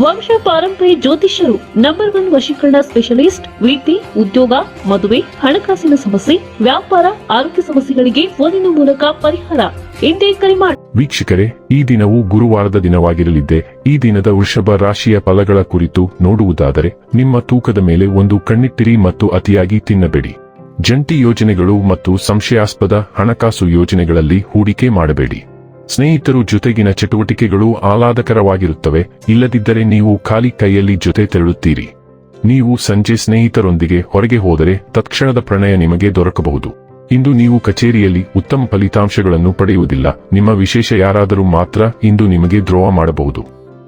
ವಂಶ ಪಾರಂಪರ್ಯ ಜ್ಯೋತಿಷ್ಯರು ನಂಬರ್ ಒನ್ ವಶೀಕರಣ ಸ್ಪೆಷಲಿಸ್ಟ್ ವೃತ್ತಿ ಉದ್ಯೋಗ, ಮದುವೆ, ಹಣಕಾಸಿನ ಸಮಸ್ಯೆ, ವ್ಯಾಪಾರ, ಆರೋಗ್ಯ ಸಮಸ್ಯೆಗಳಿಗೆ ಫೋನಿನ ಮೂಲಕ ಪರಿಹಾರ. ಎಂದೇ ಕರೆ ಮಾಡಿ ವೀಕ್ಷಕರೇ, ಈ ದಿನವು ಗುರುವಾರದ ದಿನವಾಗಿರಲಿದ್ದೆ. ಈ ದಿನದ ವೃಷಭ ರಾಶಿಯ ಫಲಗಳ ಕುರಿತು ನೋಡುವುದಾದರೆ, ನಿಮ್ಮ ತೂಕದ ಮೇಲೆ ಒಂದು ಕಣ್ಣಿಟ್ಟಿರಿ ಮತ್ತು ಅತಿಯಾಗಿ ತಿನ್ನಬೇಡಿ. ಜಂಟಿ ಯೋಜನೆಗಳು ಮತ್ತು ಸಂಶಯಾಸ್ಪದ ಹಣಕಾಸು ಯೋಜನೆಗಳಲ್ಲಿ ಹೂಡಿಕೆ ಮಾಡಬೇಡಿ. ಸ್ನೇಹಿತರು ಜೊತೆಗಿನ ಚಟುವಟಿಕೆಗಳು ಆಹ್ಲಾದಕರವಾಗಿರುತ್ತವೆ. ಇಲ್ಲದಿದ್ದರೆ ನೀವು ಖಾಲಿ ಕೈಯಲ್ಲಿ ಜೊತೆ ತೆರಳುತ್ತೀರಿ. ನೀವು ಸಂಜೆ ಸ್ನೇಹಿತರೊಂದಿಗೆ ಹೊರಗೆ ಹೋದರೆ ತತ್ಕ್ಷಣದ ಪ್ರಣಯ ನಿಮಗೆ ದೊರಕಬಹುದು. ಇಂದು ನೀವು ಕಚೇರಿಯಲ್ಲಿ ಉತ್ತಮ ಫಲಿತಾಂಶಗಳನ್ನು ಪಡೆಯುವುದಿಲ್ಲ. ನಿಮ್ಮ ವಿಶೇಷ ಯಾರಾದರೂ ಮಾತ್ರ ಇಂದು ನಿಮಗೆ ದ್ರೋಹ ಮಾಡಬಹುದು.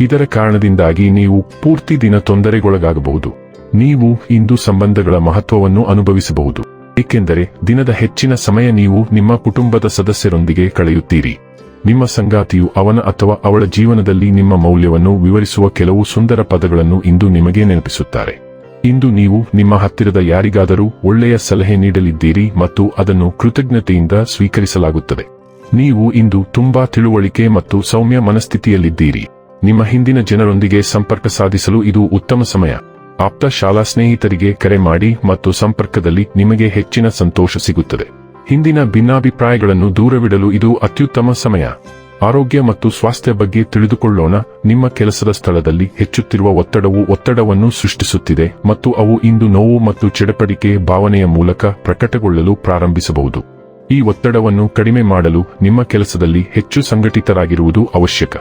ಇದರ ಕಾರಣದಿಂದಾಗಿ ನೀವು ಪೂರ್ತಿ ದಿನ ತೊಂದರೆಗೊಳಗಾಗಬಹುದು. ನೀವು ಇಂದು ಸಂಬಂಧಗಳ ಮಹತ್ವವನ್ನು ಅನುಭವಿಸಬಹುದು. ಏಕೆಂದರೆ ದಿನದ ಹೆಚ್ಚಿನ ಸಮಯ ನೀವು ನಿಮ್ಮ ಕುಟುಂಬದ ಸದಸ್ಯರೊಂದಿಗೆ ಕಳೆಯುತ್ತೀರಿ. ನಿಮ್ಮ ಸಂಗಾತಿಯು ಅವನ ಅಥವಾ ಅವಳ ಜೀವನದಲ್ಲಿ ನಿಮ್ಮ ಮೌಲ್ಯವನ್ನು ವಿವರಿಸುವ ಕೆಲವು ಸುಂದರ ಪದಗಳನ್ನು ಇಂದು ನಿಮಗೆ ನೆನಪಿಸುತ್ತಾರೆ. ಇಂದು ನೀವು ನಿಮ್ಮ ಹತ್ತಿರದ ಯಾರಿಗಾದರೂ ಒಳ್ಳೆಯ ಸಲಹೆ ನೀಡಲಿದ್ದೀರಿ ಮತ್ತು ಅದನ್ನು ಕೃತಜ್ಞತೆಯಿಂದ ಸ್ವೀಕರಿಸಲಾಗುತ್ತದೆ. ನೀವು ಇಂದು ತುಂಬಾ ತಿಳುವಳಿಕೆ ಮತ್ತು ಸೌಮ್ಯ ಮನಸ್ಥಿತಿಯಲ್ಲಿದ್ದೀರಿ. ನಿಮ್ಮ ಹಿಂದಿನ ಜನರೊಂದಿಗೆ ಸಂಪರ್ಕ ಸಾಧಿಸಲು ಇದು ಉತ್ತಮ ಸಮಯ. ಆಪ್ತ ಶಾಲಾ ಸ್ನೇಹಿತರಿಗೆ ಕರೆ ಮಾಡಿ ಮತ್ತು ಸಂಪರ್ಕದಲ್ಲಿ ನಿಮಗೆ ಹೆಚ್ಚಿನ ಸಂತೋಷ ಸಿಗುತ್ತದೆ. ಹಿಂದಿನ ಭಿನ್ನಾಭಿಪ್ರಾಯಗಳನ್ನು ದೂರವಿಡಲು ಇದು ಅತ್ಯುತ್ತಮ ಸಮಯ. ಆರೋಗ್ಯ ಮತ್ತು ಸ್ವಾಸ್ಥ್ಯ ಬಗ್ಗೆ ತಿಳಿದುಕೊಳ್ಳೋಣ. ನಿಮ್ಮ ಕೆಲಸದ ಸ್ಥಳದಲ್ಲಿ ಹೆಚ್ಚುತ್ತಿರುವ ಒತ್ತಡವು ಒತ್ತಡವನ್ನು ಸೃಷ್ಟಿಸುತ್ತಿದೆ ಮತ್ತು ಅವು ಇಂದು ನೋವು ಮತ್ತು ಚಡಪಡಿಕೆ ಭಾವನೆಯ ಮೂಲಕ ಪ್ರಕಟಗೊಳ್ಳಲು ಪ್ರಾರಂಭಿಸಬಹುದು. ಈ ಒತ್ತಡವನ್ನು ಕಡಿಮೆ ಮಾಡಲು ನಿಮ್ಮ ಕೆಲಸದಲ್ಲಿ ಹೆಚ್ಚು ಸಂಘಟಿತರಾಗಿರುವುದು ಅವಶ್ಯಕ.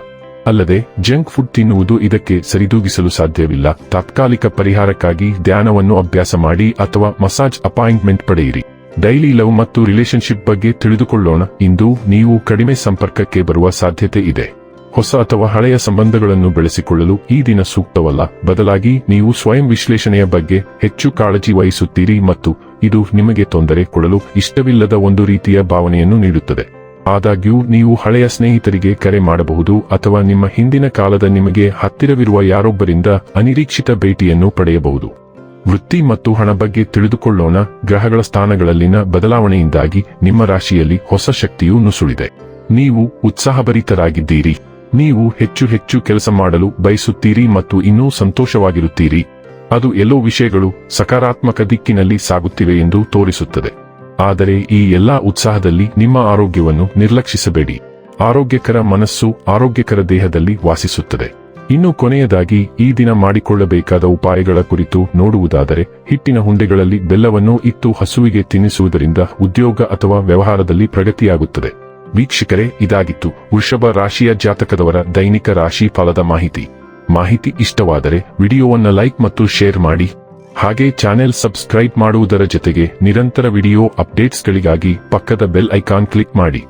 ಅಲ್ಲದೆ, ಜಂಕ್ ಫುಡ್ ತಿನ್ನುವುದು ಇದಕ್ಕೆ ಸರಿದೂಗಿಸಲು ಸಾಧ್ಯವಿಲ್ಲ. ತಾತ್ಕಾಲಿಕ ಪರಿಹಾರಕ್ಕಾಗಿ ಧ್ಯಾನವನ್ನು ಅಭ್ಯಾಸ ಮಾಡಿ ಅಥವಾ ಮಸಾಜ್ ಅಪಾಯಿಂಟ್ಮೆಂಟ್ ಪಡೆಯಿರಿ. ಡೈಲಿ ಲವ್ ಮತ್ತು ರಿಲೇಶನ್ಶಿಪ್ ಬಗ್ಗೆ ತಿಳಿದುಕೊಳ್ಳೋಣ. ಇಂದು ನೀವು ಕಡಿಮೆ ಸಂಪರ್ಕಕ್ಕೆ ಬರುವ ಸಾಧ್ಯತೆ ಇದೆ. ಹೊಸ ಅಥವಾ ಹಳೆಯ ಸಂಬಂಧಗಳನ್ನು ಬೆಳೆಸಿಕೊಳ್ಳಲು ಈ ದಿನ ಸೂಕ್ತವಲ್ಲ. ಬದಲಾಗಿ ನೀವು ಸ್ವಯಂ ವಿಶ್ಲೇಷಣೆಯ ಬಗ್ಗೆ ಹೆಚ್ಚು ಕಾಳಜಿ ವಹಿಸುತ್ತೀರಿ ಮತ್ತು ಇದು ನಿಮಗೆ ತೊಂದರೆ ಕೊಡಲು ಇಷ್ಟವಿಲ್ಲದ ಒಂದು ರೀತಿಯ ಭಾವನೆಯನ್ನು ನೀಡುತ್ತದೆ. ಆದಾಗ್ಯೂ, ನೀವು ಹಳೆಯ ಸ್ನೇಹಿತರಿಗೆ ಕರೆ ಮಾಡಬಹುದು ಅಥವಾ ನಿಮ್ಮ ಹಿಂದಿನ ಕಾಲದ ನಿಮಗೆ ಹತ್ತಿರವಿರುವ ಯಾರೊಬ್ಬರಿಂದ ಅನಿರೀಕ್ಷಿತ ಭೇಟಿಯನ್ನು ಪಡೆಯಬಹುದು. ವೃತ್ತಿ ಮತ್ತು ಹಣ ಬಗ್ಗೆ ತಿಳಿದುಕೊಳ್ಳೋಣ. ಗ್ರಹಗಳ ಸ್ಥಾನಗಳಲ್ಲಿನ ಬದಲಾವಣೆಯಿಂದಾಗಿ ನಿಮ್ಮ ರಾಶಿಯಲ್ಲಿ ಹೊಸ ಶಕ್ತಿಯು ನುಸುಳಿದೆ. ನೀವು ಉತ್ಸಾಹಭರಿತರಾಗಿದ್ದೀರಿ. ನೀವು ಹೆಚ್ಚು ಹೆಚ್ಚು ಕೆಲಸ ಮಾಡಲು ಬಯಸುತ್ತೀರಿ ಮತ್ತು ಇನ್ನೂ ಸಂತೋಷವಾಗಿರುತ್ತೀರಿ. ಅದು ಎಲ್ಲೋ ವಿಷಯಗಳು ಸಕಾರಾತ್ಮಕ ದಿಕ್ಕಿನಲ್ಲಿ ಸಾಗುತ್ತಿವೆ ಎಂದು ತೋರಿಸುತ್ತದೆ. ಆದರೆ ಈ ಎಲ್ಲಾ ಉತ್ಸಾಹದಲ್ಲಿ ನಿಮ್ಮ ಆರೋಗ್ಯವನ್ನು ನಿರ್ಲಕ್ಷಿಸಬೇಡಿ. ಆರೋಗ್ಯಕರ ಮನಸ್ಸು ಆರೋಗ್ಯಕರ ದೇಹದಲ್ಲಿ ವಾಸಿಸುತ್ತದೆ. ಇನ್ನು ಕೊನೆಯದಾಗಿ ಈ ದಿನ ಮಾಡಿಕೊಳ್ಳಬೇಕಾದ ಉಪಾಯಗಳ ಕುರಿತು ನೋಡುವುದಾದರೆ, ಹಿಟ್ಟಿನ ಹುಂಡೆಗಳಲ್ಲಿ ಬೆಲ್ಲವನ್ನು ಇತ್ತು ಹಸುವಿಗೆ ತಿನ್ನಿಸುವುದರಿಂದ ಉದ್ಯೋಗ ಅಥವಾ ವ್ಯವಹಾರದಲ್ಲಿ ಪ್ರಗತಿಯಾಗುತ್ತದೆ. ವೀಕ್ಷಕರೇ, ಇದಾಗಿತ್ತು ವೃಷಭ ರಾಶಿಯ ಜಾತಕದವರ ದೈನಿಕ ರಾಶಿ ಫಲದ ಮಾಹಿತಿ. ಮಾಹಿತಿ ಇಷ್ಟವಾದರೆ ವಿಡಿಯೋವನ್ನು ಲೈಕ್ ಮತ್ತು ಶೇರ್ ಮಾಡಿ. ಹಾಗೆ ಚಾನೆಲ್ ಸಬ್ಸ್ಕ್ರೈಬ್ ಮಾಡುವುದರ ಜೊತೆಗೆ ನಿರಂತರ ವಿಡಿಯೋ ಅಪ್ಡೇಟ್ಸ್ಗಳಿಗಾಗಿ ಪಕ್ಕದ ಬೆಲ್ ಐಕಾನ್ ಕ್ಲಿಕ್ ಮಾಡಿ.